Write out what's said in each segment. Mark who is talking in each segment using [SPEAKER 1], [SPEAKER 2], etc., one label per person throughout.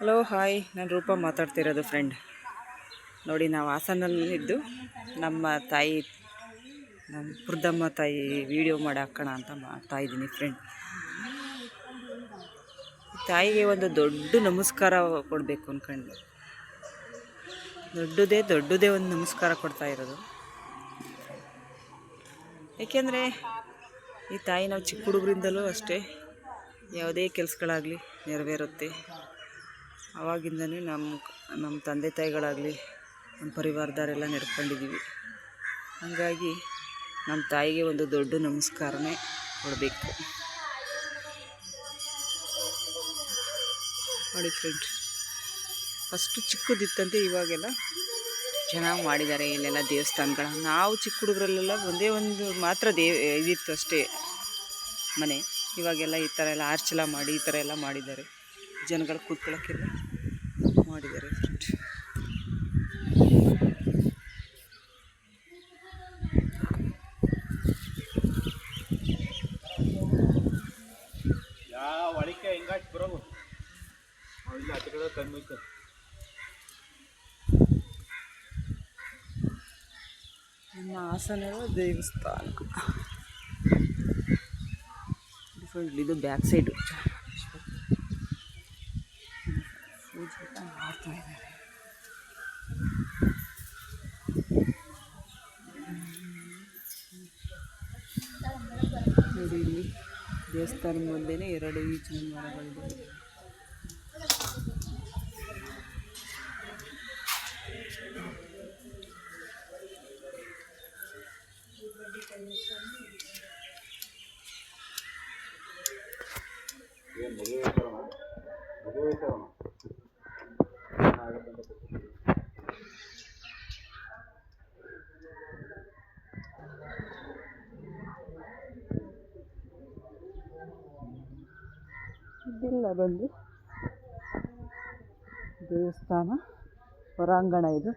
[SPEAKER 1] Hello hi ನಾನು ರೂಪ ಮಾತಾಡ್ತಿರೋದು ಫ್ರೆಂಡ್ ನೋಡಿ, ನಾವು ಹಾಸನಲ್ಲಿದ್ದು ನಮ್ಮ ತಾಯಿ ನಮ್ಮ ಪುರ್ದಮ್ಮ ತಾಯಿ ವಿಡಿಯೋ ಮಾಡಿ ಹಾಕೋಣ ಅಂತ ಮಾಡ್ತಾ ಇದ್ದೀನಿ ಫ್ರೆಂಡ್ ತಾಯಿಗೆ ಒಂದು ದೊಡ್ಡ ನಮಸ್ಕಾರ ಕೊಡಬೇಕು ಅಂದ್ಕೊಂಡು ದೊಡ್ಡದೇ ದೊಡ್ಡದೇ ಒಂದು ನಮಸ್ಕಾರ ಕೊಡ್ತಾ ಇರೋದು. ಏಕೆಂದರೆ ಈ ತಾಯಿ ನಾವು ಚಿಕ್ಕ ಹುಡುಗರಿಂದಲೂ ಅಷ್ಟೇ ಯಾವುದೇ ಕೆಲಸಗಳಾಗಲಿ ನೆರವೇರುತ್ತೆ. ಆವಾಗಿಂದನೇ ನಮ್ಮ ನಮ್ಮ ತಂದೆ ತಾಯಿಗಳಾಗಲಿ, ನಮ್ಮ ಪರಿವಾರದವರೆಲ್ಲ ನಡ್ಕೊಂಡಿದ್ದೀವಿ. ಹಾಗಾಗಿ ನಮ್ಮ ತಾಯಿಗೆ ಒಂದು ದೊಡ್ಡ ನಮಸ್ಕಾರನೇ ಕೊಡಬೇಕು. ನೋಡಿ ಫ್ರೆಂಡ್ ಫಸ್ಟು ಚಿಕ್ಕದಿತ್ತಂತೆ ಇವಾಗೆಲ್ಲ ಚೆನ್ನಾಗಿ ಮಾಡಿದ್ದಾರೆ ಇಲ್ಲೆಲ್ಲ ದೇವಸ್ಥಾನಗಳ. ನಾವು ಚಿಕ್ಕ ಹುಡುಗರಲ್ಲೆಲ್ಲ ಒಂದೇ ಒಂದು ಮಾತ್ರ ದೇ, ಇದಿತ್ತು ಅಷ್ಟೇ ಮನೆ. ಇವಾಗೆಲ್ಲ ಈ ಥರ ಎಲ್ಲ ಆರ್ಚೆಲ್ಲ ಮಾಡಿ, ಈ ಥರ ಎಲ್ಲ ಮಾಡಿದ್ದಾರೆ. ಜನಗಳು ಕೂತ್ಕೊಳ್ಳೋಕ್ಕೆಲ್ಲ ಮಾಡಿದ್ದಾರೆ ಫ್ರೆಂಡ್
[SPEAKER 2] ಯಾವ ಒಳಿಕೆ ಹಿಂಗಾಚ್ ಬರೋವು ಇಲ್ಲ ಹತ್ತು ಕಡೆ ಕಣ್ಣು ಹೋಯ್ತು
[SPEAKER 1] ನಮ್ಮ ಹಾಸನದ ದೇವಸ್ಥಾನ ಇದು ಬ್ಯಾಕ್ ಸೈಡು ದೇವಸ್ಥಾನದ ಮುಂದೆನೇ ಎರಡು ಈಚಿನ ಮರಗಳಿವೆ
[SPEAKER 2] ಏನು ಮದುವೆ ಹೆಸರಮ್ಮ ಮದುವೆ
[SPEAKER 1] ಇದೆಲ್ಲ ಬಂದು ದೇವಸ್ಥಾನ, ಹೊರಾಂಗಣ ಇದು.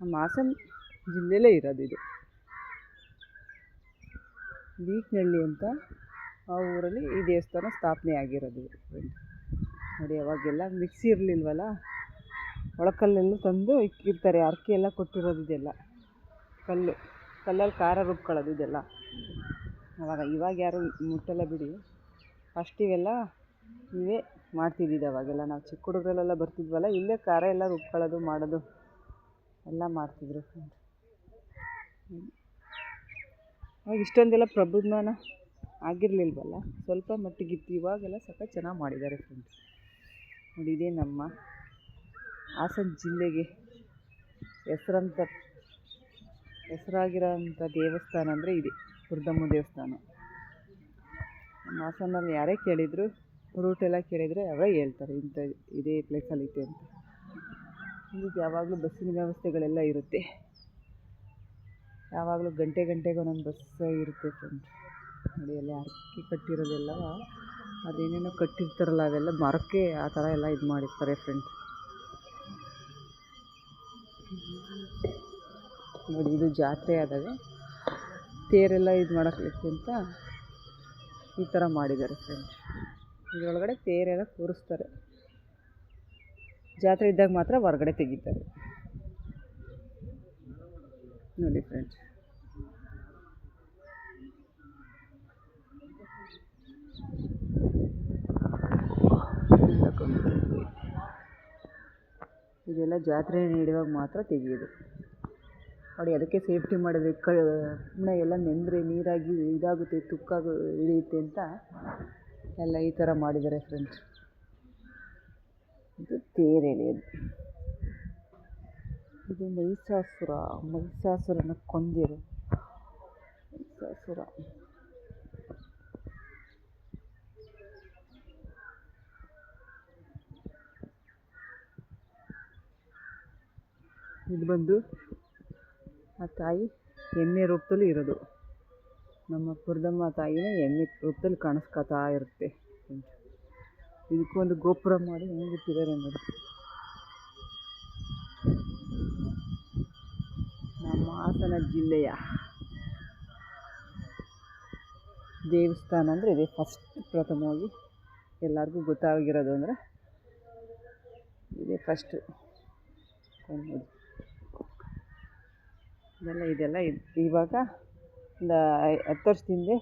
[SPEAKER 1] ನಮ್ಮ ಹಾಸನ ಜಿಲ್ಲೆಯಲ್ಲೇ ಇರೋದು ಇದು. ಬೀಕ್ನಳ್ಳಿ ಅಂತ ಆ ಊರಲ್ಲಿ ಈ ದೇವಸ್ಥಾನ ಸ್ಥಾಪನೆ ಆಗಿರೋದು ನೋಡಿ, ಅವಾಗೆಲ್ಲ ಮಿಕ್ಸಿ ಇರಲಿಲ್ವಲ್ಲ? ಒಳಕಲ್ಲೆಲ್ಲ ತಂದು ಇಕ್ಕಿರ್ತಾರೆ. ಅರ್ಕೆ ಎಲ್ಲ ಕೊಟ್ಟಿರೋದು ಇದೆಲ್ಲ. ಕಲ್ಲು. ಕಲ್ಲಲ್ಲಿ ಖಾರ ರುಬ್ಕೊಳ್ಳೋದು ಇದೆಲ್ಲ. ಅವಾಗ ಇವಾಗ ಯಾರು ಮುಟ್ಟಲ್ಲ ಬಿಡಿ. ಫಸ್ಟ್ ಇವೆಲ್ಲ ಇವೇ ಮಾಡ್ತಿದ್ದಿದ್ದು ಅವಾಗೆಲ್ಲ. ನಾವು ಚಿಕ್ಕ ಹುಡುಗರಲ್ಲೆಲ್ಲ ಬರ್ತಿದ್ವಲ್ಲ, ಇಲ್ಲೇ ಖಾರ ಎಲ್ಲ ರುಬ್ಕೊಳ್ಳೋದು, ಮಾಡೋದು ಎಲ್ಲ ಮಾಡ್ತಿದ್ರು. ಅವಾಗ ಇಷ್ಟೊಂದೆಲ್ಲ ಪ್ರಬುದ್ಧಮಾನ ಆಗಿರಲಿಲ್ವಲ್ಲ? ಸ್ವಲ್ಪ ಮಟ್ಟಿಗಿತ್ತು. ಇವಾಗೆಲ್ಲ ಸ್ವಲ್ಪ ಚೆನ್ನಾಗಿ ಮಾಡಿದ್ದಾರೆ ಫ್ರೆಂಡ್ಸ್ ನೋಡಿ, ಇದೇ ನಮ್ಮ ಹಾಸನ ಜಿಲ್ಲೆಗೆ ಹೆಸರಂತ, ಹೆಸರಾಗಿರೋಂಥ ದೇವಸ್ಥಾನ ಅಂದರೆ ಇದೆ ದುರ್ಗಮ್ಮ ದೇವಸ್ಥಾನ. ನಮ್ಮ ಹಾಸನಲ್ಲಿ ಯಾರೇ ಕೇಳಿದ್ರು, ರೂಟ್ ಎಲ್ಲ ಕೇಳಿದರೆ ಅವರೇ ಹೇಳ್ತಾರೆ, ಇಂಥ ಇದೇ ಪ್ಲೇಸಲ್ಲಿ ಐತೆ ಅಂತ. ಇದಕ್ಕೆ ಯಾವಾಗಲೂ ಬಸ್ಸಿನ ವ್ಯವಸ್ಥೆಗಳೆಲ್ಲ ಇರುತ್ತೆ. ಯಾವಾಗಲೂ ಗಂಟೆ ಗಂಟೆಗೆ ಒಂದೊಂದು ಬಸ್ ಇರುತ್ತೆ ಫ್ರೆಂಡ್ ನೋಡಿ ಎಲ್ಲ ಅಕ್ಕಿ ಕಟ್ಟಿರೋದೆಲ್ಲ, ಅದೇನೇನೋ ಕಟ್ಟಿರ್ತಾರಲ್ಲ, ಅವೆಲ್ಲ ಮರಕ್ಕೆ ಆ ಥರ ಎಲ್ಲ ಇದು ಮಾಡಿರ್ತಾರೆ ಫ್ರೆಂಡ್ ನೋಡಿ, ಇದು ಜಾತ್ರೆ ಆದಾಗ ತೇರೆಲ್ಲ ಇದು ಮಾಡೋಕ್ಕೆ ಅಂತ ಈ ಥರ ಮಾಡಿದ್ದಾರೆ ಫ್ರೆಂಡ್ಸ್ ಇದರೊಳಗಡೆ ತೇರೆಲ್ಲ ಕೂರಿಸ್ತಾರೆ. ಜಾತ್ರೆ ಇದ್ದಾಗ ಮಾತ್ರ ಹೊರಗಡೆ ತೆಗಿತಾರೆ. ನೋಡಿ ಫ್ರೆಂಡ್ಸ್ ಇದೆಲ್ಲ ಜಾತ್ರೆ ನಡೆಯುವಾಗ ಮಾತ್ರ ತೆಗೆಯೋದು. ನೋಡಿ, ಅದಕ್ಕೆ ಸೇಫ್ಟಿ ಮಾಡಿದ್ರೆ ಕ ಸುಮ್ಮನೆ ಎಲ್ಲ ನೆಂದರೆ ನೀರಾಗಿ ಇದಾಗುತ್ತೆ, ತುಕ್ಕಾಗಿ ಹಿಡಿಯುತ್ತೆ ಅಂತ ಎಲ್ಲ ಈ ಥರ ಮಾಡಿದ್ದಾರೆ ಫ್ರೆಂಡ್ಸ್ ಇದು ತೇರು ಇದು ಮಹಿಷಾಸುರ, ಮಹಿಷಾಸುರನ ಕೊಂದಿರು. ಮಹಿಷಾಸುರ. ಇದು ಬಂದು ಆ ತಾಯಿ ಎಮ್ಮೆ ರೂಪದಲ್ಲಿ ಇರೋದು. ನಮ್ಮ ಪುರದಮ್ಮ ತಾಯಿನೇ ಎಮ್ಮೆ ರೂಪದಲ್ಲಿ ಕಾಣಿಸ್ಕೊತಾ ಇರುತ್ತೆ. ಇದಕ್ಕೂ ಒಂದು ಗೋಪುರ ಮಾಡಿ ಹೆಂಗೆ ಇಟ್ಟಿದ್ದಾರೆ ನೋಡಿ. ನಮ್ಮ ಹಾಸನ ಜಿಲ್ಲೆಯ ದೇವಸ್ಥಾನ ಅಂದರೆ ಇದೇ. ಫಸ್ಟ್ ಪ್ರಥಮವಾಗಿ ಎಲ್ಲರಿಗೂ ಗೊತ್ತಾಗಿರೋದು ಅಂದರೆ ಇದೇ ಫಸ್ಟ್ ಇದೆಲ್ಲ ಇದೆಲ್ಲ ಇದು, ಇವಾಗ ಒಂದು ಹತ್ತು ವರ್ಷದ ಹಿಂದೆ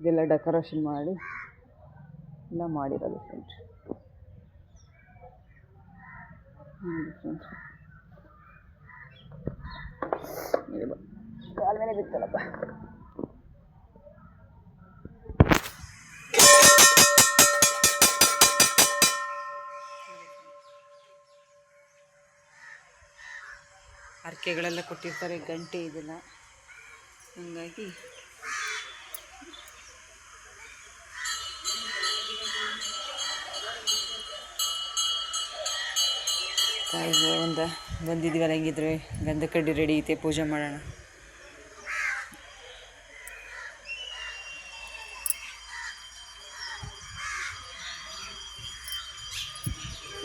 [SPEAKER 1] ಇದೆಲ್ಲ ಡೆಕೋರೇಷನ್ ಮಾಡಿ ಎಲ್ಲ ಮಾಡಿರೋದು ಫ್ರೆಂಡ್ಸ್ ಫ್ರೆಂಡ್ಸ್ ಕಾಲ ಮೇಲೆ ಬಿತ್ತಲ್ಲಪ್ಪ. ಅರ್ಕೆಗಳೆಲ್ಲ ಕೊಟ್ಟಿರ್ತಾರೆ, ಗಂಟೆ ಇದೆಲ್ಲ. ಹಂಗಾಗಿ ಒಂದ ಬಂದಿದ್ದೀವಲ್ಲ, ಹೆಂಗಿದ್ರೆ ಗಂಧ ಕಡ್ಡಿ ರೆಡಿ ಐತೆ, ಪೂಜೆ ಮಾಡೋಣ.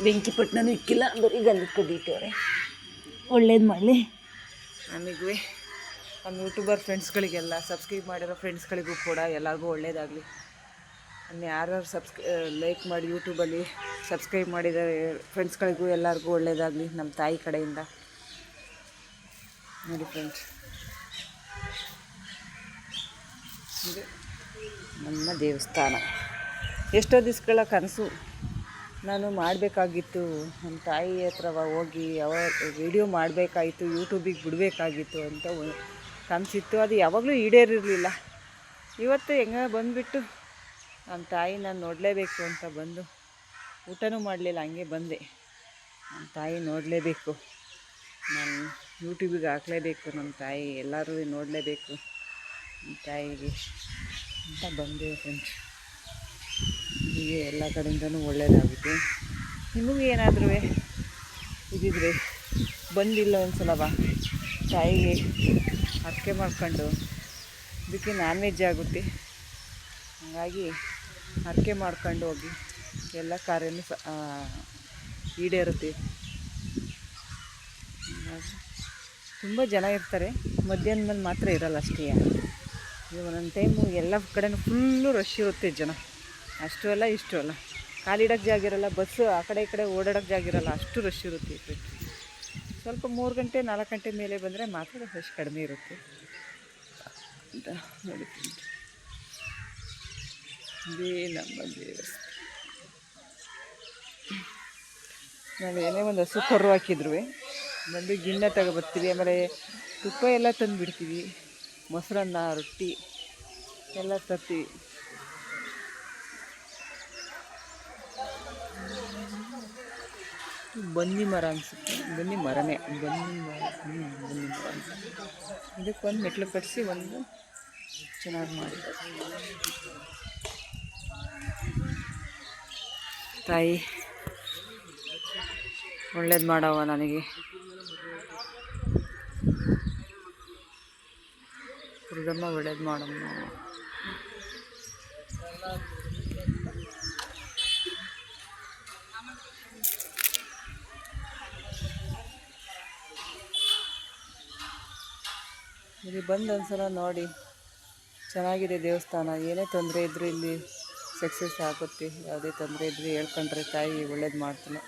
[SPEAKER 1] ಬೆಂಕಿ ಇಕ್ಕಿಲ್ಲ, ಬರೀ ಗಂಧದ ಕಡ್ಡಿ ಇಟ್ಟವ್ರೆ. ಒಳ್ಳೇದು ಮಾಡಲಿ. ನಮಗೂ ನಮ್ಮ ಯೂಟ್ಯೂಬರ್ ಫ್ರೆಂಡ್ಸ್ಗಳಿಗೆಲ್ಲ, ಸಬ್ಸ್ಕ್ರೈಬ್ ಮಾಡಿರೋ ಫ್ರೆಂಡ್ಸ್ಗಳಿಗೂ ಕೂಡ ಎಲ್ಲರಿಗೂ ಒಳ್ಳೇದಾಗಲಿ. ಅನ್ನು ಯಾರ್ಯಾರು ಸಬ್ಸ್ಕ್ ಲೈಕ್ ಮಾಡಿ ಯೂಟ್ಯೂಬಲ್ಲಿ ಸಬ್ಸ್ಕ್ರೈಬ್ ಮಾಡಿದ ಫ್ರೆಂಡ್ಸ್ಗಳಿಗೂ ಎಲ್ಲರಿಗೂ ಒಳ್ಳೇದಾಗಲಿ ನಮ್ಮ ತಾಯಿ ಕಡೆಯಿಂದ. ನೋಡಿ ಫ್ರೆಂಡ್ಸ್. ನಮ್ಮ ದೇವಸ್ಥಾನ. ಎಷ್ಟೋ ದಿವಸಗಳ ಕನಸು. ನಾನು ಮಾಡಬೇಕಾಗಿತ್ತು. ನಮ್ಮ ತಾಯಿ ಹತ್ರ ಹೋಗಿ ಯಾವ ವಿಡಿಯೋ ಮಾಡಬೇಕಾಗಿತ್ತು ಯೂಟ್ಯೂಬಿಗೆ ಬಿಡಬೇಕಾಗಿತ್ತು ಅಂತ ಕನಸಿತ್ತು ಅದು ಯಾವಾಗಲೂ ಈಡೇರಿರಲಿಲ್ಲ. ಇವತ್ತು ಹೆಂಗ ಬಂದುಬಿಟ್ಟು ನಮ್ಮ ತಾಯಿ ನಾನು ನೋಡಲೇಬೇಕು ಅಂತ ಬಂದು ಊಟನೂ ಮಾಡಲಿಲ್ಲ, ಹಂಗೆ ಬಂದೆ. ನಮ್ಮ ತಾಯಿ ನೋಡಲೇಬೇಕು. ನಾನು ಯೂಟ್ಯೂಬಿಗೆ ಹಾಕಲೇಬೇಕು, ನಮ್ಮ ತಾಯಿ ಎಲ್ಲರೂ ನೋಡಲೇಬೇಕು. ನಮ್ಮ ತಾಯಿಗೆ ಅಂತ ಬಂದೆ. ಫ್ರೆಂಡ್ಸ್ ಹೀಗೆ ಎಲ್ಲ ಕಡೆಯಿಂದನೂ ಒಳ್ಳೆಯದಾಗುತ್ತೆ ನಿಮಗೂ ಏನಾದರೂ ಇದಿದ್ರೆ, ಬಂದಿಲ್ಲ ಒಂದ್ಸಲ ಬಾ. ತಾಯಿಗೆ ಅಕ್ಕೆ ಮಾಡ್ಕೊಂಡು ಇದಕ್ಕೆ ನಾನ್ ವೆಜ್ ಆಗುತ್ತೆ. ಹಾಗಾಗಿ ಅರ್ಕೆ ಮಾಡ್ಕೊಂಡು ಹೋಗಿ, ಎಲ್ಲ ಕಾರ್ಯನೂ ಸ ಈಡೇರುತ್ತೆ. ತುಂಬ ಜನ ಇರ್ತಾರೆ ಮಧ್ಯಾಹ್ನದಲ್ಲಿ ಮಾತ್ರ ಇರಲ್ಲ ಅಷ್ಟೇ. ಇದು ಒಂದೊಂದು ಟೈಮು ಎಲ್ಲ ಕಡೆನೂ ಫುಲ್ಲು ರಶ್ ಇರುತ್ತೆ ಜನ. ಅಷ್ಟು ಅಲ್ಲ, ಇಷ್ಟು ಅಲ್ಲ. ಕಾಲಿಡೋಕ್ಕೆ ಇರಲ್ಲ ಬಸ್ಸು ಆ ಕಡೆ ಈ ಕಡೆ ಓಡಾಡೋಕ್ಕೆ ಜಾಗ ಇರಲ್ಲ, ಅಷ್ಟು ರಶ್ ಇರುತ್ತೆ ಈ ಕಡೆ. ಸ್ವಲ್ಪ ಮೂರು ಗಂಟೆ, ನಾಲ್ಕು ಗಂಟೆ ಮೇಲೆ ಬಂದರೆ ಮಾತ್ರ ರಶ್ ಕಡಿಮೆ ಇರುತ್ತೆ. ಅಂತ ನೋಡಿ. ಇದೇ ನಮ್ಮ ನಾವು ಏನೇ ಒಂದು ಹಸು ಕರು ಹಾಕಿದ್ರು, ಬಂದು ಗಿಣ್ಣೆ ತಗೊಬರ್ತೀವಿ. ಆಮೇಲೆ ತುಪ್ಪ ಎಲ್ಲ ತಂದುಬಿಡ್ತೀವಿ. ಮೊಸರನ್ನ, ರೊಟ್ಟಿ ಎಲ್ಲ ತರ್ತೀವಿ. ಬನ್ನಿ ಮರ ಅನಿಸುತ್ತೆ. ಬನ್ನಿ ಮರನೇ. ಬನ್ನಿ ಮರ. ಬನ್ನಿ ಮರ ಇದಕ್ಕೆ ಇದಕ್ಕೊಂದು ಮೆಟ್ಲು ಕಟ್ಟಿಸಿ ಒಂದು ಚೆನ್ನಾಗಿ ಮಾಡಿದ್ದಾರೆ ತಾಯಿ, ಒಳ್ಳೇದು ಮಾಡವ ನನಗೆ. ದುರ್ಗಮ್ಮ ಒಳ್ಳೇದು ಮಾಡಮ್ಮ. ಇಲ್ಲಿ ಬಂದು ಒಂದ್ಸಲ ನೋಡಿ, ಚೆನ್ನಾಗಿದೆ ದೇವಸ್ಥಾನ. ಏನೇ ತೊಂದರೆ ಇದ್ದರೂ ಇಲ್ಲಿ ಸಕ್ಸಸ್ ಆಗುತ್ತೆ. ಯಾವುದೇ ತೊಂದರೆ ಇದ್ದರೂ ಹೇಳ್ಕೊಂಡ್ರೆ ತಾಯಿ ಒಳ್ಳೇದು ಮಾಡ್ತಾನೆ